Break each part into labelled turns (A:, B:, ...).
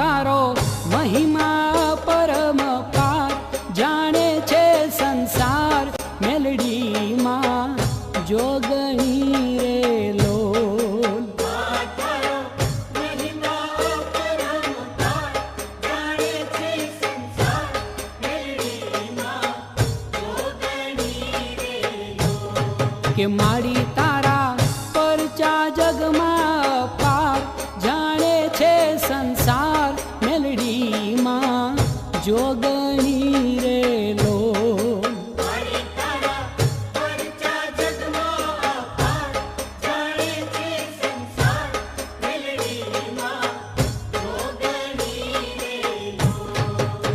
A: તારો મહિમા પરમ પાર જાણે છે સંસાર મેલડીમાં જોગણી રે કે મારી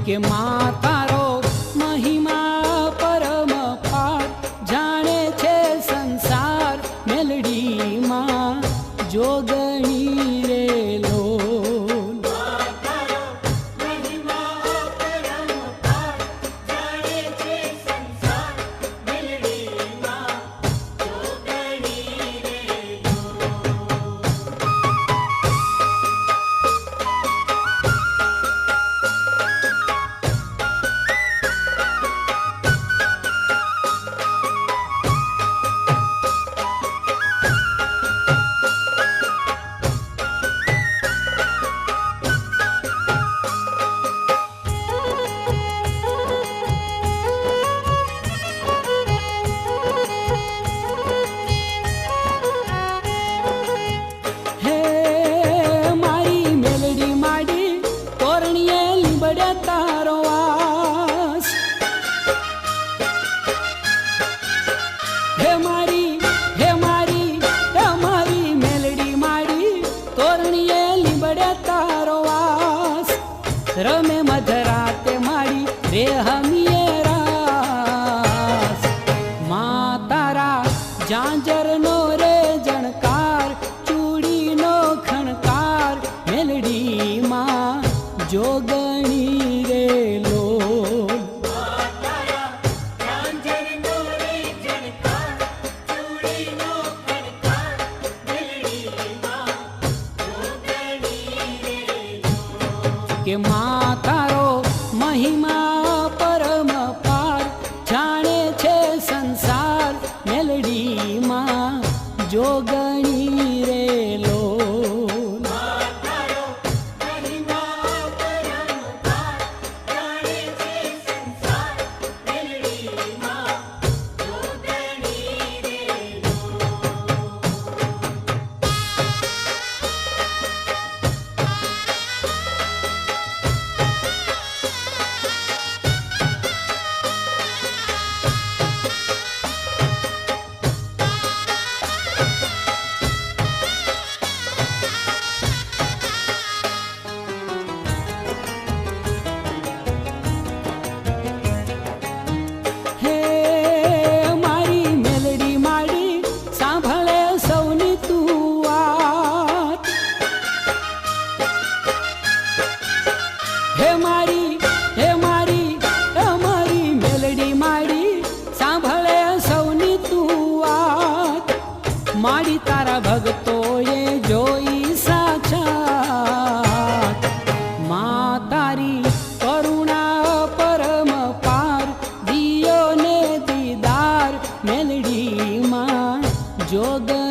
A: કે મા તારો મહિમા પરમ પાર જાણે છે સંસાર મેલડીમાં જોગણી રમે મધરાતે મારી દેહ કે મા તારો મહિમા પરમ પાર જાણે છે સંસાર મેલડીમાં જોગણી joga